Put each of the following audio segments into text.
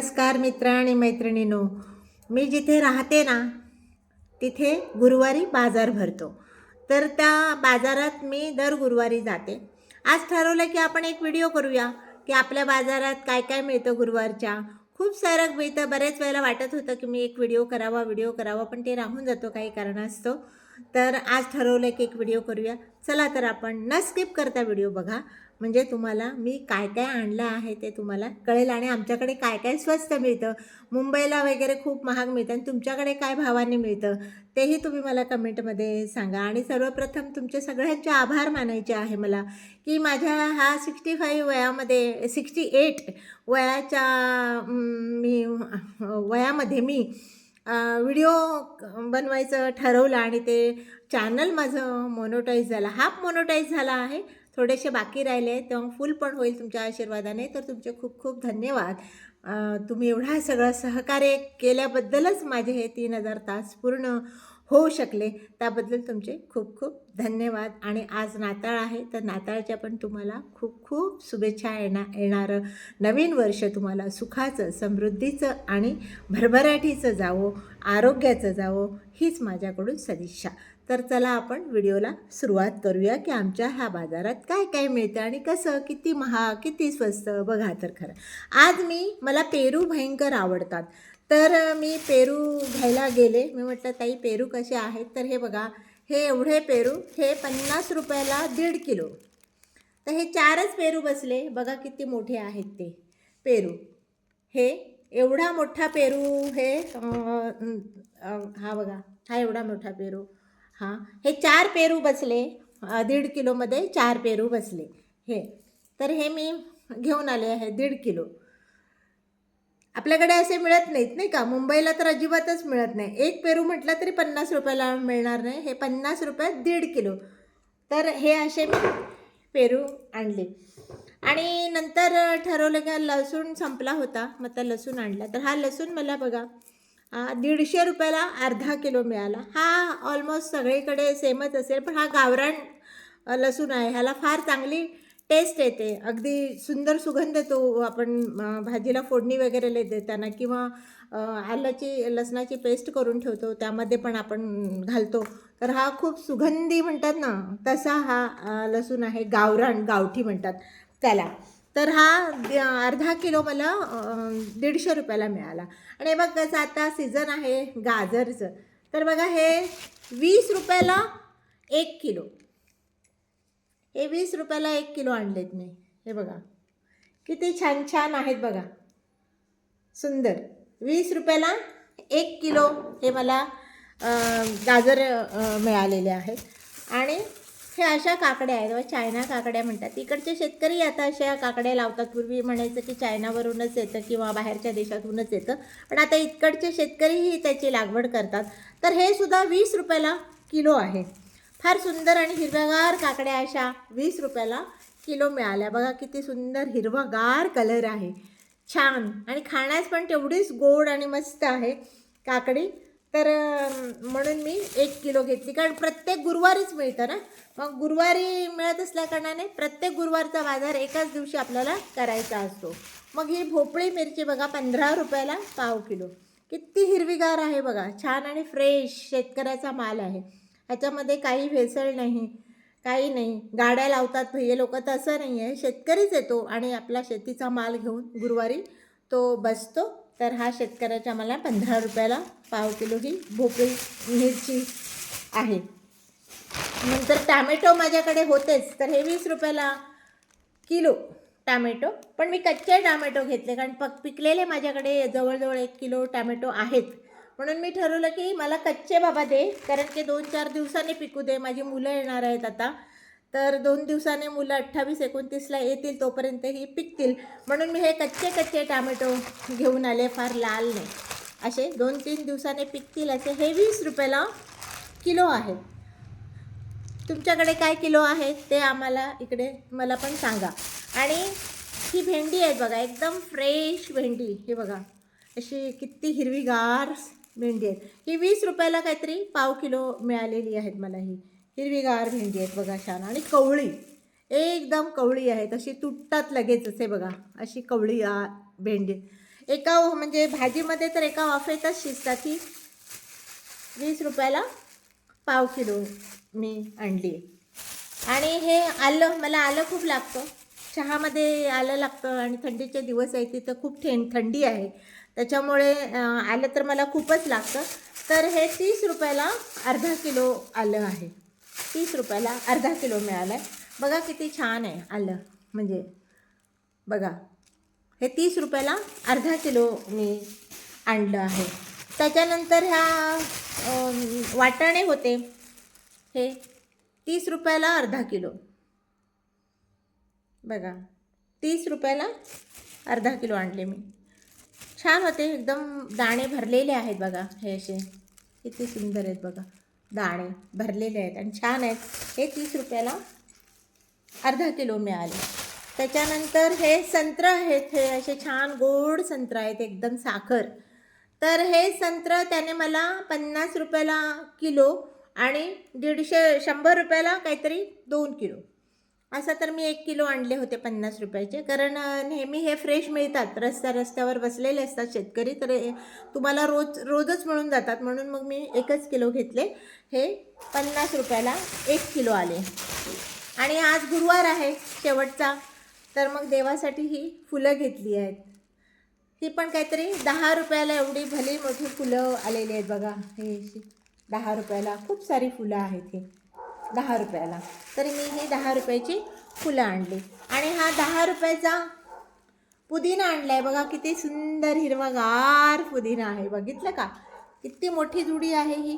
नमस्कार मित्र आणि मैत्रिणींनो. मी जिथे राहते ना तिथे गुरुवारी बाजार भरतो. तर त्या बाजारात मी दर गुरुवारी जाते. आज ठरवलं की आपण एक व्हिडिओ करूया की आपल्या बाजारात काय काय मिळतं गुरुवारच्या. खूप सारं मिळतं. बऱ्याच वेळेला वाटत होतं की मी एक व्हिडिओ करावा व्हिडिओ करावा पण ते राहून जातो काही कारणास्तव. तर आज ठरवलं की एक व्हिडिओ करूया. चला तर आपण न स्किप करता व्हिडिओ बघा. म्हणजे तुम्हाला मी काय काय आणलं आहे ते तुम्हाला कळेल आणि आमच्याकडे काय काय स्वस्त मिळतं. मुंबईला वगैरे खूप महाग मिळतं आणि तुमच्याकडे काय भावाने मिळतं तेही तुम्ही मला कमेंटमध्ये सांगा. आणि सर्वप्रथम तुमचे सगळ्यांचे आभार मानायचे आहे मला की माझ्या हा सिक्स्टी फाईव्ह वयामध्ये सिक्स्टी एट वयाच्या मी वयामध्ये मी व्हिडिओ बनवायचं ठरवलं आणि ते चॅनल माझं मोनोटाईज झालं. हाफ मोनोटाईज झाला आहे. थोडेसे बाकी राहिले तेव्हा फुल पण होईल तुमच्या आशीर्वादाने. तर तुमचे खूप खूप धन्यवाद. तुम्ही एवढा सगळं सहकार्य केल्याबद्दलच माझे हे तीन हजार तास पूर्ण होऊ शकले. त्याबद्दल तुमचे खूप खूप धन्यवाद. आणि आज नाताळ आहे तर नाताळच्या पण तुम्हाला खूप खूप शुभेच्छा येणार येणारं. नवीन वर्ष तुम्हाला सुखाचं समृद्धीचं आणि भरभराटीचं जावो आरोग्याचं जावो हीच माझ्याकडून सदिच्छा. तर चला आपण व्हिडिओला सुरुवात करूया की आमच्या ह्या बाजारात काय काय मिळतं आणि कसं किती महाग किती स्वस्त बघा तर खरं. आज मी मला पेरू भयंकर आवडतात. तर मी पेरू घ्यायला गेले. मी म्हटलं ताई पेरू कसे आहेत? तर हे बघा हे एवढे पेरू हे पन्नास रुपयाला दीड किलो. तर हे चारच पेरू बसले. बघा किती मोठे आहेत ते पेरू. हे एवढा मोठा पेरू हे हा बघा हा एवढा मोठा पेरू हां. हे चार पेरू बसले दीड किलोमध्ये चार पेरू बसले. हे. तर हे मी घेऊन आले आहे दीड किलो. आपल्याकडे असे मिळत नाहीत नाही का? मुंबईला तर अजिबातच मिळत नाही. एक पेरू म्हटलं तरी पन्नास रुपयाला मिळणार नाही. हे पन्नास रुपयात दीड किलो. तर हे असे मी पेरू आणले. आणि नंतर ठरवलं की लसूण संपला होता. मग त्या लसूण आणला. तर हा लसूण मला बघा दीडशे रुपयाला अर्धा किलो मिळाला. हा ऑलमोस्ट सगळीकडे सेमच असेल पण हा गावरान लसूण आहे. ह्याला फार चांगली टेस्ट येते. अगदी सुंदर सुगंध येतो. आपण भाजीला फोडणी वगैरे ले देताना किंवा आल्याची लसणाची पेस्ट करून ठेवतो. त्यामध्ये पण आपण घालतो. तर हा खूप सुगंधी म्हणतात ना तसा हा लसूण आहे. गावरान गावठी म्हणतात त्याला. तर हा द- अर्धा किलो मला दीडशे रुपयाला मिळाला. आणि बघ कसं आता सीझन आहे गाजरचं. तर बघा हे वीस रुपयाला एक किलो. हे वीस रुपयाला एक किलो आणलेत मी. हे बघा. किती छान छान आहेत बघा. सुंदर. वीस रुपयाला एक किलो हे मला गाजर मिळालेले आहेत. आणि हे अशा काकड्या आहेत. व चायना काकड्या म्हणतात. इकडचे शेतकरी आता अशा काकड्या लावतात. पूर्वी म्हणायचं की चायनावरूनच येतं किंवा बाहेरच्या देशातूनच येतं. पण आता इकडचे शेतकरीही त्याची लागवड करतात. तर हे सुद्धा वीस रुपयाला किलो आहे. फार सुंदर आणि हिरव्यागार काकड्या अशा वीस रुपयाला किलो मिळाल्या. बघा किती सुंदर हिरवागार कलर आहे. छान. आणि खाण्यास पण तेवढीच गोड आणि मस्त आहे काकडी. तर म्हणून मी एक किलो घेतली. कारण प्रत्येक गुरुवारीच मिळतं ना? मग गुरुवारी मिळत असल्याकारणाने प्रत्येक गुरुवारचा बाजार एकाच दिवशी आपल्याला करायचा असतो. मग ही भोपळी मिरची बघा पंधरा रुपयाला पाव किलो. किती हिरवीगार आहे बघा. छान आणि फ्रेश शेतकऱ्याचा माल आहे. ह्याच्यामध्ये काही भेसळ नाही काही नाही. गाड्या लावतात हे लोक तसं नाही आहे शेतकरीच येतो आणि आपला शेतीचा माल घेऊन गुरुवारी तो बसतो. तर हा शेतकऱ्याच्या मला पंधरा रुपयाला पाव किलो ही भोपळी मिरची आहे. नंतर टॅमॅटो माझ्याकडे होतेच. तर हे वीस रुपयाला किलो टॅमॅटो. पण मी कच्चे टॅमॅटो घेतले कारण पक पिकलेले माझ्याकडे जवळजवळ एक किलो टॅमॅटो आहेत. म्हणून मी ठरवलं की मला कच्चे बाबा दे कारण की दोन चार दिवसांनी पिकू दे माझी मुलं येणार आहेत आता. तर दोन दिवसाने मुलं अठ्ठावीस एकोणतीसला येतील तोपर्यंत ही पिकतील. म्हणून मी हे कच्चे कच्चे टॅमॅटो घेऊन आले फार लाल नाही. असे दोन तीन दिवसाने पिकतील असे हे वीस रुपयाला किलो आहे. तुमच्याकडे काय किलो आहेत ते आम्हाला इकडे मला पण सांगा. आणि ही भेंडी आहेत बघा एकदम फ्रेश भेंडी हे बघा. अशी किती हिरवीगार भेंडी आहेत. ही वीस रुपयाला काहीतरी पाव किलो मिळालेली आहेत मला ही. हिरवीगार भेंडी आहेत बघा छान. आणि कवळी. एकदम कवळी आहेत. अशी तुटतात लगेच असे बघा. अशी कवळी भेंडी. एका म्हणजे भाजीमध्ये तर एका वाफेतच शिजतात ही. वीस रुपयाला पाव किलो मी आणली. आणि हे आलं मला आलं खूप लागतं. चहामध्ये आलं लागतं आणि थंडीचे दिवस आहे तिथं खूप थें थंडी आहे. त्याच्यामुळे आलं तर मला खूपच लागतं. तर हे तीस रुपयाला अर्धा किलो आलं आहे. तीस रुपयाला अर्धा किलो मिळालं आहे. बघा किती छान आहे आलं. म्हणजे बघा. हे तीस रुपयाला अर्धा किलो मी आणलं आहे. त्याच्यानंतर ह्या वाटाणे होते. हे तीस रुपयाला अर्धा किलो. बघा. तीस रुपयाला अर्धा किलो आणले मी. छान होते. एकदम दाणे भरलेले आहेत बघा. हे असे. किती सुंदर आहेत बघा. दाणे भरलेले आहेत आणि छान आहेत. हे तीस रुपयाला अर्धा किलो मिळाले. त्याच्यानंतर हे संत्र आहेत. हे असे छान गोड संत्र आहेत. एकदम साखर. तर हे संत्र त्याने मला पन्नास रुपयाला किलो आणि दीडशे शंभर रुपयाला काहीतरी दोन किलो. असं तर मी एक किलो आणले होते पन्नास रुपयाचे. कारण नेहमी हे फ्रेश मिळतात. रस्त्या रस्त्यावर बसलेले असतात शेतकरी. तर तुम्हाला रोज रोजच मिळून जातात. म्हणून मग मी एकच किलो घेतले. हे पन्नास रुपयाला एक किलो आले. आणि आज गुरुवार आहे शेवटचा. तर मग देवासाठी ही फुलं घेतली आहेत. ही पण काहीतरी दहा रुपयाला एवढी भली मोठी फुलं आलेली आहेत बघा. हे दहा रुपयाला खूप सारी फुलं आहेत हे. दहा रुपयाला. तर मी ही दहा रुपयाची फुलं आणली. आणि हा दहा रुपयाचा पुदिना आणला आहे बघा किती सुंदर हिरवागार पुदिना आहे. बघितलं का? किती मोठी जुडी आहे ही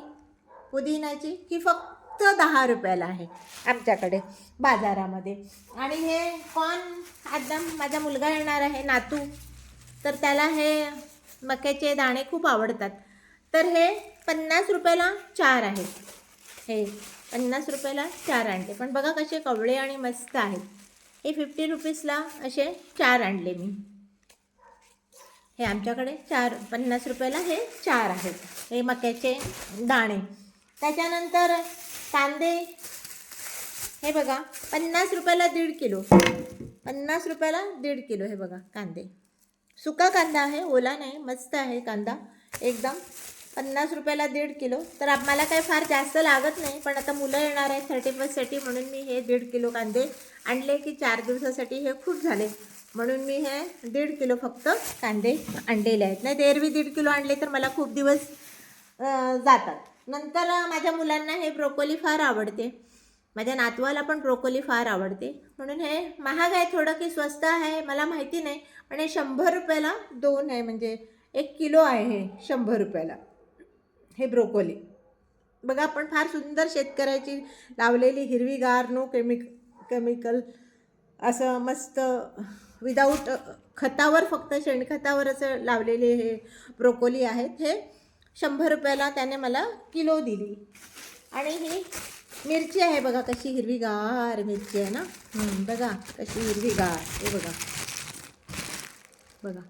पुदिनाची ही फक्त दहा रुपयाला आहे आमच्याकडे बाजारामध्ये. आणि हे कॉर्न आता माझा मुलगा येणार आहे नातू. तर त्याला हे मक्याचे दाणे खूप आवडतात. तर हे पन्नास रुपयाला चार आहेत. हे पन्नास रुपयाला चार आणले पण बघा कसे कवळे आणि मस्त आहेत. हे फिफ्टी रुपीजला असे चार आणले मी. हे आमच्याकडे चार पन्नास रुपयाला हे चार आहेत. हे मक्याचे दाणे. त्याच्यानंतर कांदे. हे बघा पन्नास रुपयाला दीड किलो. पन्नास रुपयाला दीड किलो हे बघा कांदे. सुका कांदा आहे ओला नाही मस्त आहे कांदा. एकदम पन्नास रुपयाला दीड किलो. तर आम्हाला काही फार जास्त लागत नाही पण आता मुलं येणार आहेत थर्टी फर्स्टसाठी म्हणून मी हे दीड किलो कांदे आणले की चार दिवसासाठी हे खूप झाले. म्हणून मी हे दीड किलो फक्त कांदे आणलेले आहेत. नाही ते एरवी दीड किलो आणले तर मला खूप दिवस जातात. नंतर माझ्या मुलांना हे ब्रोकोली फार आवडते. माझ्या नातवाला पण ब्रोकोली फार आवडते. म्हणून हे महाग आहे थोडं की स्वस्त आहे मला माहिती नाही पण हे शंभर रुपयाला दोन आहे म्हणजे एक किलो आहे हे शंभर रुपयाला. हे ब्रोकोली. बघा आपण फार सुंदर शेतकऱ्याची लावलेली हिरवीगार नो केमिक केमिकल असं मस्त विदाऊट खतावर फक्त शेणखतावर असं लावलेले हे ब्रोकोली आहेत. हे शंभर रुपयाला त्याने मला किलो दिली. आणि ही मिरची आहे बघा कशी हिरवीगार मिरची आहे ना? बघा कशी हिरवीगार हे बघा. बघा.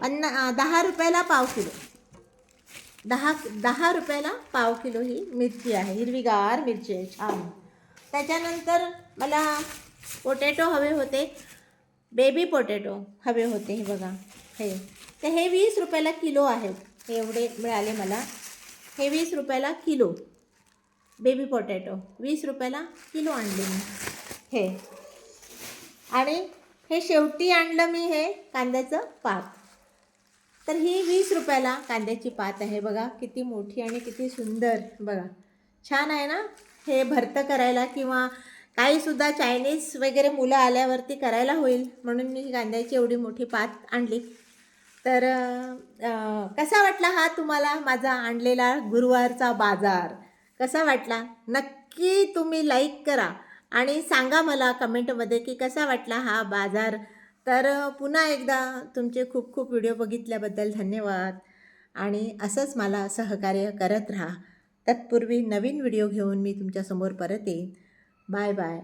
पन्ना दहा रुपयाला पाव किलो. दहा दहा रुपयाला पाव किलो ही मिरची आहे हिरवीगार मिरची आहे छान. त्याच्यानंतर मला पोटॅटो हवे होते बेबी पोटॅटो हवे होते हे बघा हे. तर हे वीस रुपयाला किलो आहेत हे एवढे मिळाले मला. हे वीस रुपयाला किलो बेबी पोटॅटो वीस रुपयाला किलो आणले मी हे. आणि हे शेवटी आणलं मी हे कांद्याचं पाक. तर ही वीस रुपयाला कांद्याची पात आहे बघा. किती मोठी आणि किती सुंदर. बघा. छान आहे ना? हे भरतं करायला किंवा काहीसुद्धा चायनीज वगैरे मुलं आल्यावरती करायला होईल. म्हणून मी कांद्याची एवढी मोठी पात आणली. तर कसा वाटला हा तुम्हाला माझा आणलेला गुरुवारचा बाजार? कसा वाटला? नक्की तुम्ही लाईक करा. आणि सांगा मला कमेंटमध्ये की कसा वाटला हा बाजार तर पुन्हा एकदा तुमचे खूप खूप व्हिडिओ बघितल्याबद्दल धन्यवाद. आणि असंच मला सहकार्य करत राहा. तत्पूर्वी नवीन व्हिडिओ घेऊन मी तुमच्यासमोर परत येईन. Bye bye.